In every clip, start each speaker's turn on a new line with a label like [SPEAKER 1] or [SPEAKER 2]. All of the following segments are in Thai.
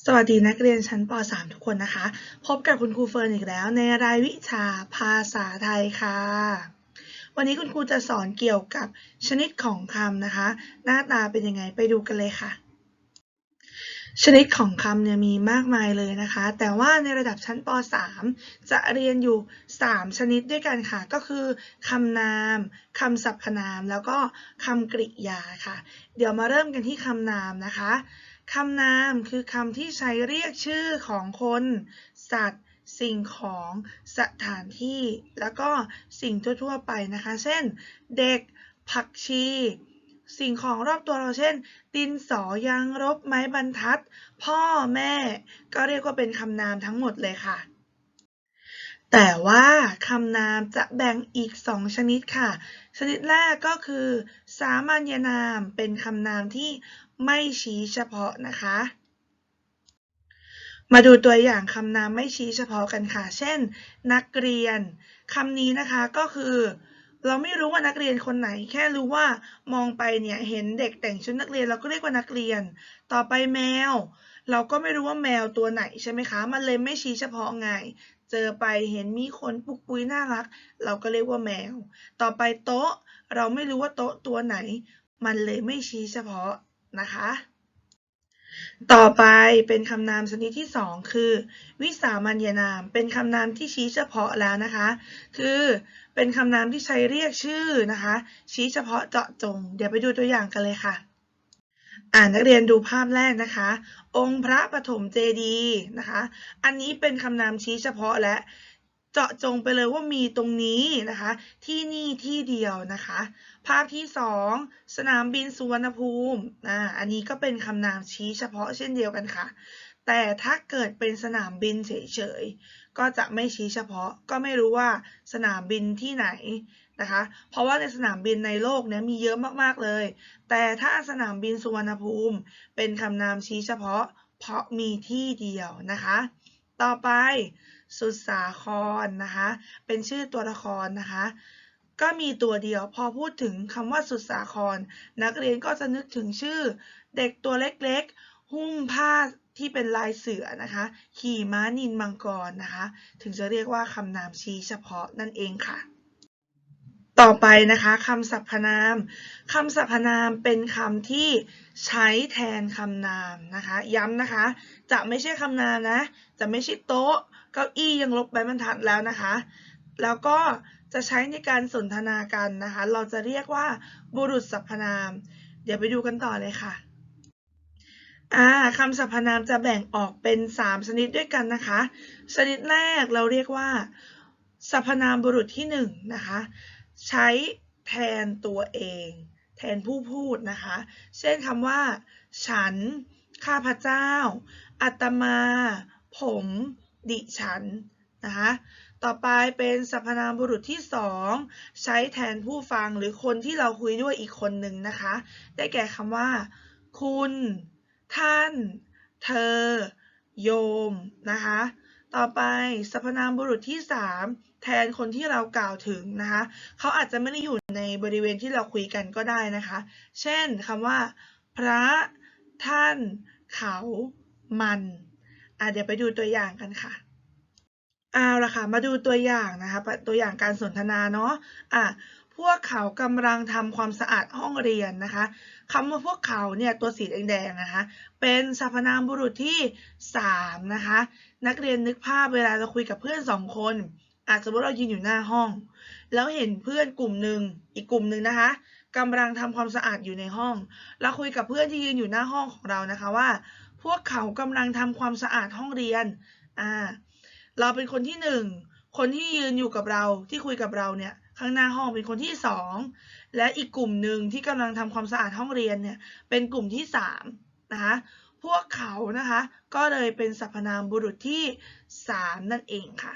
[SPEAKER 1] สวัสดีนักเรียนชั้นป .3 ทุกคนนะคะ พบกับคุณครูเฟิร์นอีกแล้ว ในรายวิชาภาษาไทยค่ะ วันนี้คุณครูจะสอนเกี่ยวกับชนิดของคำนะคะ หน้าตาเป็นยังไงไปดูกันเลยค่ะ ชนิดของคำเนี่ยมีมากมายเลยนะคะ แต่ว่าในระดับชั้นป .3 จะเรียนอยู่ 3 ชนิดด้วยกันค่ะ ก็คือคำนามคำสรรพนาม แล้วก็คำกริยาค่ะ เดี๋ยวมาเริ่มกันที่คำนามนะคะ คำนามคือคำที่ใช้เรียกชื่อของคน สัตว์ สิ่งของ สถานที่ แล้วก็สิ่งทั่วๆไปนะคะ เช่น เด็ก ผักชี สิ่งของรอบตัวเราเช่น ดินสอยางรบไม้บรรทัด พ่อแม่ ก็เรียกว่าเป็นคำนามทั้งหมดเลยค่ะแต่ว่าคำนามจะแบ่งอีก 2 ชนิดค่ะ ชนิดแรกก็คือ สามัญนามเป็นคำนามที่ ไม่ชี้เฉพาะนะคะ มาดูตัวอย่างคำนามไม่ชี้เฉพาะกันค่ะ เช่น นักเรียนคำนี้นะคะก็คือ เราไม่รู้ว่านักเรียนคนไหน แค่รู้ว่ามองไปเนี่ยเห็นเด็กแต่งชุดนักเรียนเราก็เรียกว่านักเรียน ต่อไปแมว เราก็ไม่รู้ว่าแมวตัวไหนใช่ไหมคะ มันเลยไม่ชี้เฉพาะไงเจอไปเห็นมีขนปุกปุยน่ารัก เราก็เรียกว่าแมว ต่อไปโต๊ะ เราไม่รู้ว่าโต๊ะตัวไหน มันเลยไม่ชี้เฉพาะ นะคะ ต่อไปเป็นคำนามชนิดที่ 2 คือ วิสามัญนาม เป็นคำนามที่ชี้เฉพาะแล้วนะคะ คือเป็นคำนามที่ใช้เรียกชื่อนะคะ ชี้เฉพาะเจาะจง เดี๋ยวไปดูตัวอย่างกันเลยค่ะอ่านนักเรียนดูภาพแรกนะคะ องค์พระปฐมเจดีย์นะคะ อันนี้เป็นคำนามชี้เฉพาะและ เจาะจงไปเลยว่ามีตรงนี้นะคะ ที่นี่ที่เดียวนะคะ ภาพที่ 2 สนามบินสุวรรณภูมิอ่าอันนี้ก็เป็นคำนามชี้เฉพาะเช่นเดียวกันค่ะ แต่ถ้าเกิดเป็นสนามบินเฉยๆ ก็จะไม่ชี้เฉพาะ ก็ไม่รู้ว่าสนามบินที่ไหนนะคะ เพราะว่าในสนามบินในโลกเนี้ยมีเยอะมากๆเลย แต่ถ้าสนามบินสุวรรณภูมิ เป็นคำนามชี้เฉพาะ เพราะมีที่เดียวนะคะ ต่อไปสุดสาครนะคะ เป็นชื่อตัวละครนะคะ ก็มีตัวเดียวพอพูดถึงคำว่าสุดสาคร นักเรียนก็จะนึกถึงชื่อ เด็กตัวเล็กๆ หุ้มผ้าที่เป็นลายเสือนะคะ ขี่ม้านินมังกรนะคะ ถึงจะเรียกว่าคำนามชี้เฉพาะนั่นเองค่ะ ต่อไปนะคะคำสรรพนามคำสรรพนามเป็นคำที่ใช้แทนคำนามนะคะ ย้ำนะคะ จะไม่ใช่คำนามนะ จะไม่ใช่โต๊ะเก้าอี้ยังลบใบบรรทัดแล้วนะคะ แล้วก็จะใช้ในการสนทนากันนะคะ เราจะเรียกว่าบุรุษสรรพนาม เดี๋ยวไปดูกันต่อเลยค่ะอ่าคำสรรพนามจะแบ่งออกเป็น 3 ชนิดด้วยกันนะคะ ชนิดแรกเราเรียกว่าสรรพนามบุรุษที่1นะคะ ใช้แทนตัวเอง แทนผู้พูดนะคะ เช่นคำว่า ฉัน ข้าพเจ้า อัตมา ผม ดิฉันนะคะต่อไปเป็นสรรพนามบุรุษที่ 2 ใช้แทนผู้ฟังหรือคนที่เราคุยด้วยอีกคนหนึ่งนะคะ ได้แก่คำว่า คุณ ท่าน เธอ โยมนะคะ ต่อไปสรรพนามบุรุษที่ 3 แทนคนที่เรากล่าวถึงนะคะเขาอาจจะไม่ได้อยู่ในบริเวณที่เราคุยกันก็ได้นะคะ เช่นคำว่า พระท่าน เขามันอะเดี๋ยวไปดูตัวอย่างกันค่ะเอาละค่ะมาดูตัวอย่างนะคะตัวอย่างการสนทนาเนาะอะพวกเขากำลังทำความสะอาดห้องเรียนนะคะคำว่าพวกเขาเนี่ยตัวสีแดงๆนะคะเป็นสรรพนามบุรุษที่ 3 นะคะ นักเรียนนึกภาพเวลาเราคุยกับเพื่อนสองคน อาจสมมติเรายืนอยู่หน้าห้อง แล้วเห็นเพื่อนกลุ่มหนึ่งอีกกลุ่มหนึ่งนะคะกำลังทำความสะอาดอยู่ในห้อง เราคุยกับเพื่อนที่ยืนอยู่หน้าห้องของเรานะคะว่า พวกเขากำลังทำความสะอาดห้องเรียนอ่าเราเป็นคนที่หนึ่งคนที่ยืนอยู่กับเราที่คุยกับเราเนี่ยข้างหน้าห้องเป็นคนที่สองและอีกกลุ่มหนึ่งที่กำลังทำความสะอาดห้องเรียนเนี่ยเป็นกลุ่มที่สามนะคะพวกเขานะคะ ก็เลยเป็นสรรพนามบุรุษที่สามนั่นเองค่ะ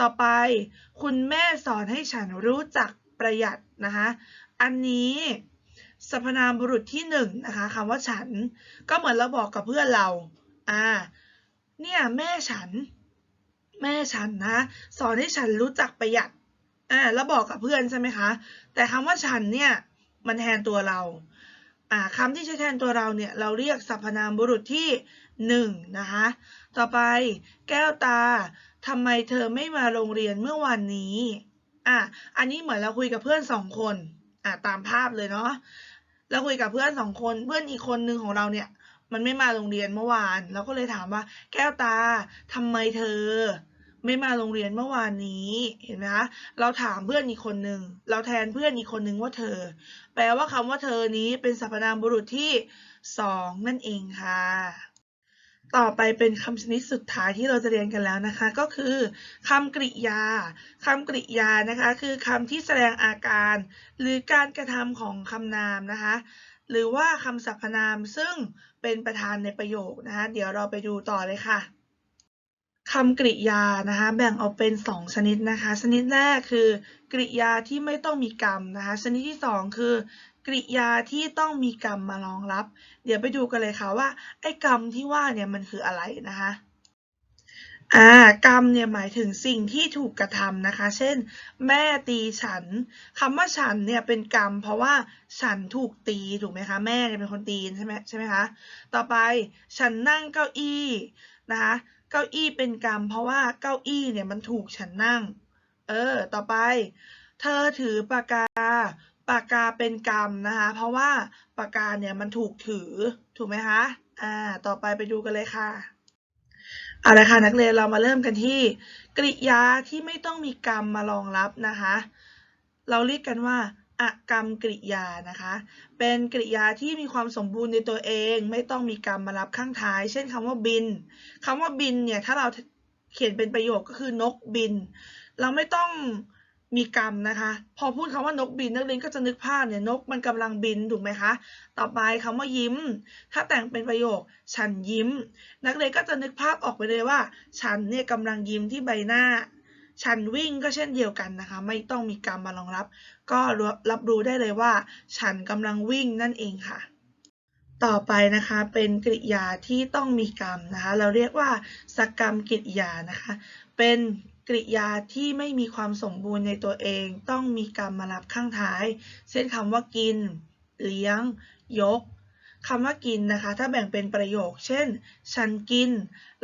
[SPEAKER 1] ต่อไปคุณแม่สอนให้ฉันรู้จักประหยัดนะคะอันนี้สรรพนามบุรุษที่หนึ่งนะคะคำว่าฉันก็เหมือนเราบอกกับเพื่อนเราอ่าเนี่ยแม่ฉัน แม่ฉันนะสอนให้ฉันรู้จักประหยัดอ่าแล้วบอกกับเพื่อนใช่ไหมคะ แต่คำว่าฉันเนี่ยมันแทนตัวเราอ่าคำที่ใช้แทนตัวเราเนี่ยเราเรียกสรรพนามบุรุษที่หนึ่งนะคะต่อไปแก้วตา ทำไมเธอไม่มาโรงเรียนเมื่อวันนี้ อะ อันนี้เหมือนเราคุยกับเพื่อนสองคน อะ ตามภาพเลยเนาะ เราคุยกับเพื่อนสองคน เพื่อนอีกคนหนึ่งของเราเนี่ย มันไม่มาโรงเรียนเมื่อวาน เราก็เลยถามว่า แก้วตาทำไมเธอ ไม่มาโรงเรียนเมื่อวานนี้ เห็นไหมคะ เราถามเพื่อนอีกคนหนึ่งเราแทนเพื่อนอีกคนหนึ่งว่าเธอ แปลว่าคำว่าเธอนี้เป็นสรรพนามบุรุษที่สองนั่นเองค่ะ ต่อไปเป็นคำชนิดสุดท้ายที่เราจะเรียนกันแล้วนะคะ ก็คือคำกริยาคำกริยานะคะคือคำที่แสดงอาการ หรือการกระทำของคำนามนะคะ หรือว่าคำสรรพนามซึ่งเป็นประธานในประโยคนะคะเดี๋ยวเราไปดูต่อเลยค่ะคำกริยานะคะแบ่งออกเป็น 2 ชนิดนะคะ ชนิดแรกคือกริยาที่ไม่ต้องมีกรรมนะคะ ชนิดที่ 2 คือ กริยาที่ต้องมีกรรมมารองรับ เดี๋ยวไปดูกันเลยค่ะว่าไอ้กรรมที่ว่าเนี่ยมันคืออะไรนะคะอ่ากรรมเนี่ยหมายถึงสิ่งที่ถูกกระทำนะคะ เช่น แม่ตีฉันคำว่าฉันเนี่ยเป็นกรรม เพราะว่าฉันถูกตีถูกไหมคะแม่เนี่ยเป็นคนตีใช่ไหมใช่ไหมคะต่อไปฉันนั่งเก้าอี้นะคะเก้าอี้เป็นกรรม เพราะว่าเก้าอี้เนี่ยมันถูกฉันนั่ง เออ ต่อไป เธอถือปากกา ปากกาเป็นกรรมนะคะ เพราะว่าปากกาเนี่ยมันถูกถือถูกไหมคะอ่าต่อไปไปดูกันเลยค่ะเอาละค่ะนักเรียนเรามาเริ่มกันที่ กริยาที่ไม่ต้องมีกรรมมารองรับนะคะ เราเรียกกันว่าอกรรมกริยานะคะ เป็นกริยาที่มีความสมบูรณ์ในตัวเอง ไม่ต้องมีกรรมมารับข้างท้าย เช่นคำว่าบินคำว่าบินเนี่ยถ้าเราเขียนเป็นประโยคก็คือนกบิน เราไม่ต้อง มีกรรมนะคะ พอพูดคำว่านกบินนักเรียนก็จะนึกภาพเนี่ยนกมันกำลังบินถูกไหมคะต่อไปคำว่ายิ้ม ถ้าแต่งเป็นประโยค ฉันยิ้ม นักเรียนก็จะนึกภาพออกไปเลยว่า ฉันเนี่ยกำลังยิ้มที่ใบหน้า ฉันวิ่งก็เช่นเดียวกันนะคะ ไม่ต้องมีกรรมมารองรับ ก็รับรู้ได้เลยว่า ฉันกำลังวิ่งนั่นเองค่ะต่อไปนะคะเป็นกริยาที่ต้องมีกรรมนะคะ เราเรียกว่าสกรรมกริยานะคะ เป็น กริยาที่ไม่มีความสมบูรณ์ในตัวเอง ต้องมีกรรมมารับข้างท้าย เช่นคำว่ากิน เลี้ยง ยกคำว่ากินนะคะ ถ้าแบ่งเป็นประโยค เช่น ฉันกิน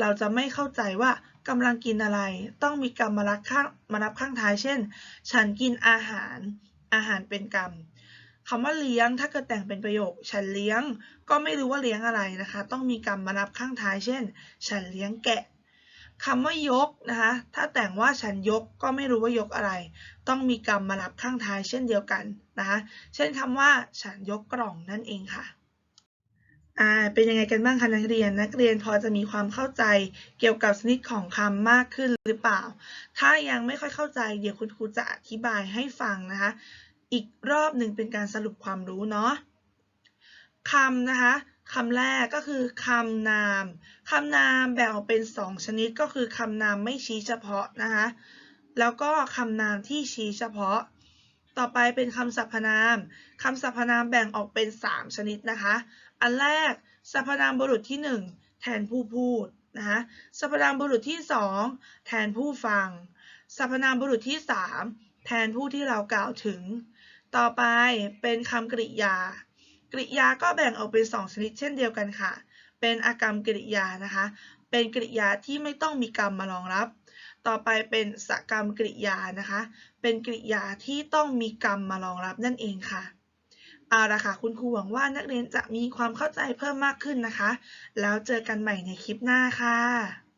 [SPEAKER 1] เราจะไม่เข้าใจว่ากำลังกินอะไร ต้องมีกรรมมารับข้างมารับข้างท้าย เช่น ฉันกินอาหาร อาหารเป็นกรรมคำว่าเลี้ยงถ้าเกิดแต่งเป็นประโยค ฉันเลี้ยง ก็ไม่รู้ว่าเลี้ยงอะไรนะคะ ต้องมีกรรมมารับข้างท้าย เช่น ฉันเลี้ยงแกะ คำว่ายกนะคะถ้าแต่งว่าฉันยกก็ไม่รู้ว่ายกอะไร ต้องมีกรรมมารับข้างท้ายเช่นเดียวกันนะคะเช่นคำว่าฉันยกกล่องนั่นเองค่ะอ่าเป็นยังไงกันบ้างคะนักเรียนนักเรียนพอจะมีความเข้าใจเกี่ยวกับชนิดของคำมากขึ้นหรือเปล่า ถ้ายังไม่ค่อยเข้าใจเดี๋ยวคุณครูจะอธิบายให้ฟังนะคะอีกรอบหนึ่งเป็นการสรุปความรู้เนาะคำนะคะ คำแรกก็คือคำนาม คำนามแบ่งออกเป็น 2 ชนิดก็คือคำนามไม่ชี้เฉพาะนะคะแล้วก็คำนามที่ชี้เฉพาะ ต่อไปเป็นคำสรรพนาม คำสรรพนามแบ่งออกเป็น 3 ชนิดนะคะ อันแรกสรรพนามบุรุษที่ 1 แทนผู้พูดนะคะสรรพนามบุรุษที่ 2 แทนผู้ฟังสรรพนามบุรุษที่ 3 แทนผู้ที่เรากล่าวถึง ต่อไปเป็นคำกริยา กริยาก็แบ่งออกเป็น 2 ชนิดเช่นเดียวกันค่ะ เป็นอากรรมกริยานะคะ เป็นกริยาที่ไม่ต้องมีกรรมมารองรับ ต่อไปเป็นสกรรมกริยานะคะ เป็นกริยาที่ต้องมีกรรมมารองรับนั่นเองค่ะ เอาละค่ะ คุณครูหวังว่านักเรียนจะมีความเข้าใจเพิ่มมากขึ้นนะคะ แล้วเจอกันใหม่ในคลิปหน้าค่ะ